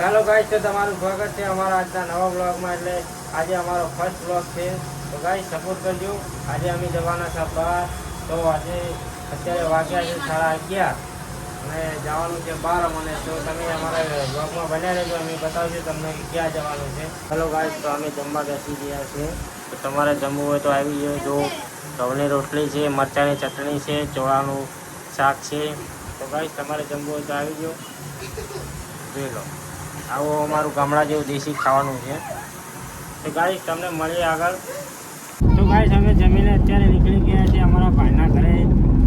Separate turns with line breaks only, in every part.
Hello guys તો તમારું સ્વાગત છે અમારા આજના નવા બ્લોગમાં એટલે આજે અમારો ફર્સ્ટ બ્લોગ છે. તો ગાઈસ સપોર્ટ કરજો. આજે અમે જવાના છે બહાર. તો આજે અત્યારે વાગ્યા છે સાડા અગિયાર. અને જવાનું છે બાર અમને. તો તમે અમારા બ્લોગમાં બન્યા રહેજો. અમે બતાવશું તમને ક્યાં જવાનું છે. હેલો ગાઈસ તો અમે જમવા બેસી ગયા છે તો તમારે જમવું હોય તો આવી જજો જો ઘઉંની રોટલી છે, મરચાંની ચટણી છે, ચોળાનું શાક છે. તો ગાઈસ તમારે જમવું હોય તો આવી જાઓ. જોઈ લો. આવો અમારું ગામડા જેવું દેશી ખાવાનું છે. તો ગાઈસ તમને મળીએ આગળ. તો ગાઈસ અમે જમીને અત્યારે નીકળી ગયા છીએ અમારા ભાઈના ઘરે.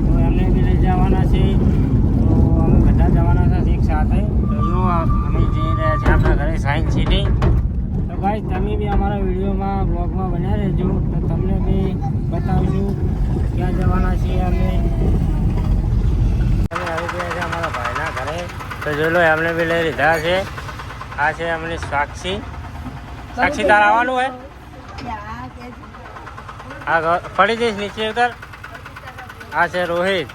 તો એમને બી લઈ જવાના છે. તો અમે બધા જવાના છે એક સાથે. તો અમે જઈ રહ્યા છીએ આપણા ઘરે સાયન્સ સિટી તો ગાઈસ તમે બી અમારા વિડીયોમાં બ્લોગમાં બન્યા રહેજો. તો તમને બી બતાવશું ક્યાં જવાના છીએ અમે. અમે આવી ગયા છે અમારા ભાઈના ઘરે. તો જોઈ લો, એમને બી લઈ લીધા છે. આ છે એમની સાક્ષી. સાક્ષી તાર આવવાનું હે? આ પડી જઈશ નીચે ઉતર. આ છે રોહિત.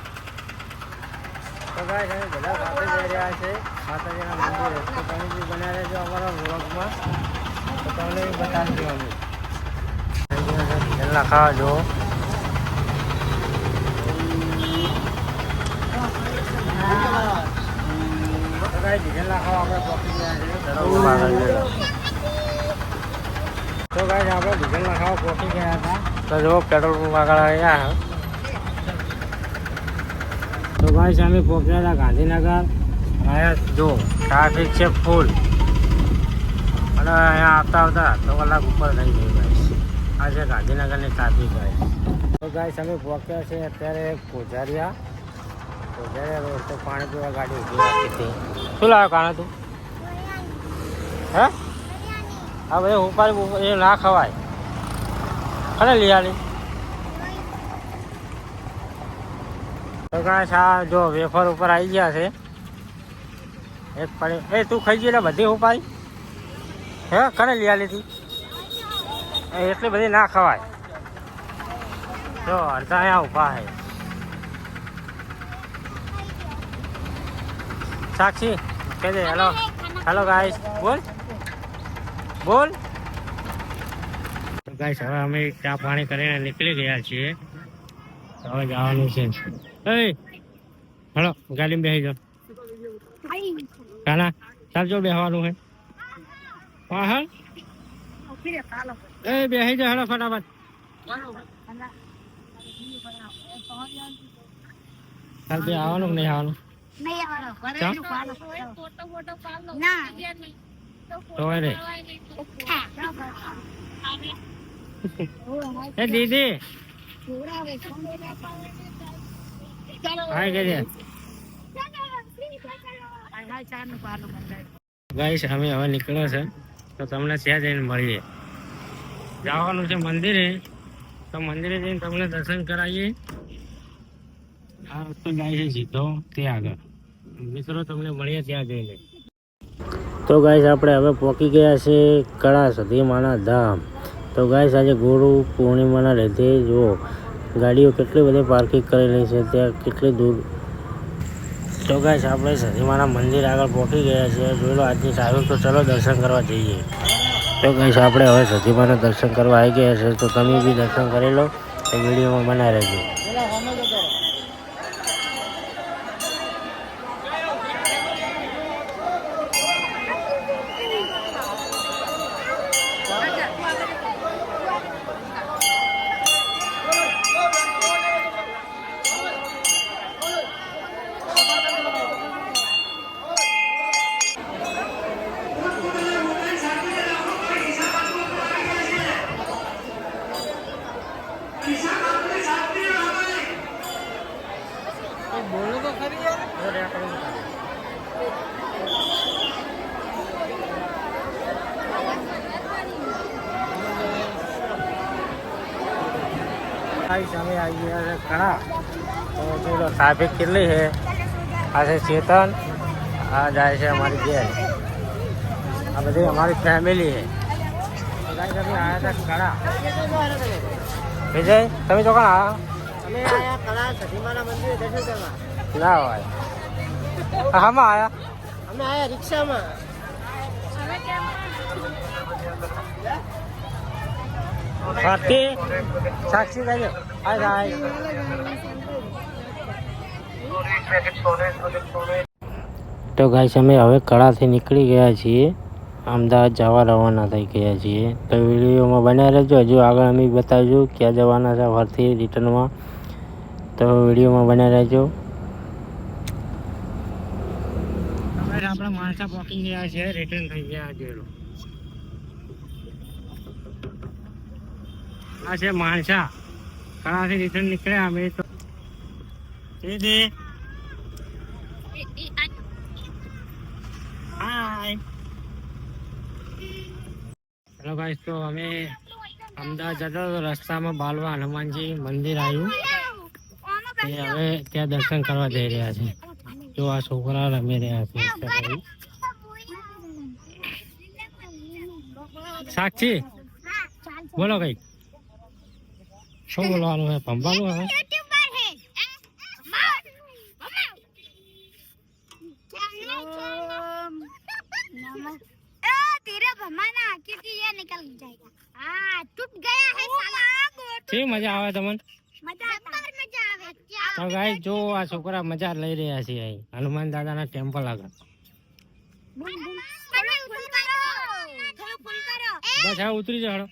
તો ગાઈસ અમે બધા સાથે જઈ રહ્યા છે. માતાજીના મંદિરે. તો તમે બી બન્યા રહેજો અમારા વ્લોગમાં તો તમને બી અમે પહેલાં ખાવા જુઓ. તો આપણે ગયા ડીઝલ નાખવા પહોંચી ગયા હતા તો જો પેટ્રોલ પંપ આગળ આવ્યા તો ગાઈસ અમે પહોંચ્યા હતા ગાંધીનગર અહીંયા જો ટ્રાફિક છે ફૂલ અને અહીંયા આવતા આવતા અડધો કલાક ઉપર થઈ ગઈ ગાઈસ આ છે ગાંધીનગરની ટ્રાફિક ગાઈસ તો ગાઈસ અમે પહોંચ્યા છે અત્યારે કોઝારિયા પાણી પીવા ગાડી શું લાવ્યો કાણા તું? હે? હા ભાઈ ઉપાડી એ ના ખવાય. ખરે લઈ આલી. તો કાંઈ જો વેફર ઉપર આવી ગયા છે. એક પડી એ તું ખાઈ ગઈ બધી ઉપાય હે ખરે હતી એ એટલી બધી ના ખવાય. જો, અડધા અહીંયા ઊભા છે. સાક્ષી, કહે દે હેલો હેલો ગાઈસ બોલ. બોલ. ગાઈસ હવે અમે ચા પાણી કરીને નીકળી ગયા છીએ. હવે જવાનું છે. એ હેલો ગાડીમાં બેસી જાઓ. કાના ચાલજો બેસવાનું હે. હા હા. એ, બેસી જાઓ હેલો ફટાફટ. ચાલ બે આવવાનું કે નહીં આવવાનું? એ દીદી. ગાઈસ અમે હવે નીકળ્યો છે. તો તમને ત્યાં જઈને મળીએ. જવાનું છે મંદિરે. તો મંદિરે જઈને તમને દર્શન કરાવીએ. આ રસ્તો જાય છે સીધો તે આગળ. મિત્રો, તમને મળીએ ત્યાં જઈને. તો ગાઈસ આપણે હવે પહોંચી ગયા છે કળા સધીમાના ધામ. તો ગાઈસ આજે ગુરુ પૂર્ણિમાના લીધે જુઓ, ગાડીઓ કેટલી બધી પાર્કિંગ કરેલી છે, ત્યાં કેટલી દૂર. તો ગાઈસ આપણે સધીમાના મંદિર આગળ પહોંચી ગયા છે જોઈ લો, આજની સારું તો ચલો દર્શન કરવા જઈએ. તો ગાઈસ આપણે હવે સધીમાના દર્શન કરવા આવી ગયા છે તો તમે બી દર્શન કરી લો તો વિડીયોમાં બનાવી રહેજો. ગાઈસ અમે આવી ગયા છે ઘણા. તો ટ્રાફિક કેટલી છે? આ છે ચેતન આ જાય છે અમારી બેન. આ બધી અમારી ફેમિલી છે. ગાઈસ અમે આવ્યા હતા ઘણા. વિજય તમે તો કોણ
અમે આયા કળા સધીમાના મંદિરે દર્શન કરવા.
ના હોય. હામાં આયા.
અમે આયા રિક્ષામાં.
સાક્ષી તો ગાઈસ અમે હવે કળાથી નીકળી ગયા છીએ. અમદાવાદ જવા રવાના થઈ ગયા છીએ. તો વિડીયોમાં બન્યા રહેજો. હજુ આગળ અમે બતાવીશું ક્યાં જવાના છે ફરતી રિટર્નમાં. તો વિડીયોમાં બન્યા રહેજો. આપણે માણસા પોકી ગયા છે રિટર્ન થઈ ગયા જેલો આ છે માણસા. કળાથી રિટર્ન નીકળ્યા અમે તો દીદી હાય હેલો ગાઈસ તો અમે અમદાવાદ જતા તો રસ્તામાં બાલવા હનુમાનજી મંદિર આવ્યું. હવે ત્યાં દર્શન કરવા જઈ રહ્યા છે. જો આ છોકરા રમે રહ્યા છે સાક્ષી બોલો કઈ શું બોલવાનું
હે
ભમવાનું મજા આવે તમને?
મજા
તો ગાઈ જો આ છોકરા મજા લઈ રહ્યા છે અહીં. હનુમાન દાદાના ટેમ્પલ આગળ. બસ
હા ઉતરી જાડો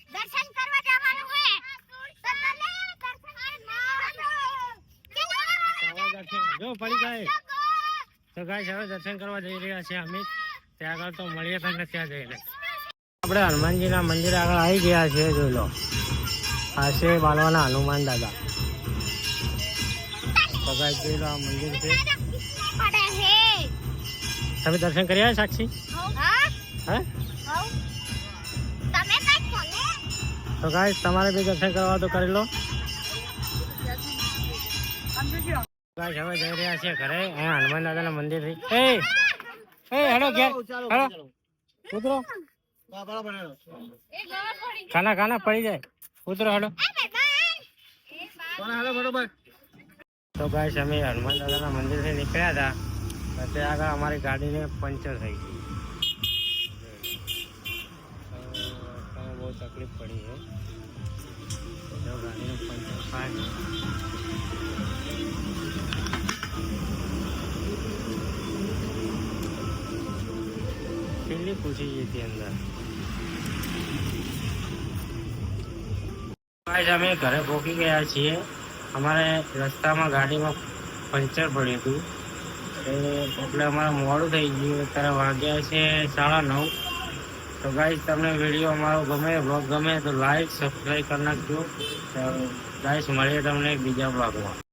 જો પડી જાય તો ગાય હવે દર્શન કરવા જઈ રહ્યા છે અમે. ત્યાં આગળ તો મળીએ તમને ત્યાં જઈને. આપણે હનુમાનજીના મંદિર આગળ આવી ગયા છે જોઈ લો. આ છે બાલવાના હનુમાન દાદા. તો ગાઈસ જોઈ આ મંદિર છે. તમે દર્શન કર્યા સાક્ષી?
હા?
તો ગાઈસ તમારે બી દર્શન કરવા તો કરી લો. ગાઈસ હવે જઈ રહ્યા છે ઘરે. અહીંયા હનુમાન દાદાના મંદિરથી એ એ હેડો ઘેર. હેડો. ઉતરો ખાના ખાના પડી જાય. ઉતરો હેડો. તો ગાઈસ, અમે હનુમાન દાદાના મંદિરથી નીકળ્યા હતા. પછી આગળ અમારી ગાડીને પંચર થઈ ગઈ. બહુ તકલીફ પડી છે તો ગાડીને પંચર પાડી કેટલી પૂછી ગઈ હતી અંદર. ગાઈસ, અમે ઘરે પહોંચી ગયા છીએ. અમારે રસ્તામાં ગાડીમાં પંચર પડ્યું હતું. એટલે અમારે મોડું થઈ ગયું. અત્યારે વાગ્યા છે સાડા નવ. તો ગાઈઝ તમને વીડિયો અમારો ગમે બ્લોગ ગમે તો લાઈક સબસ્ક્રાઈબ કરી નાખજો. તો ગાઈસ મળીએ તમને બીજા બ્લોગમાં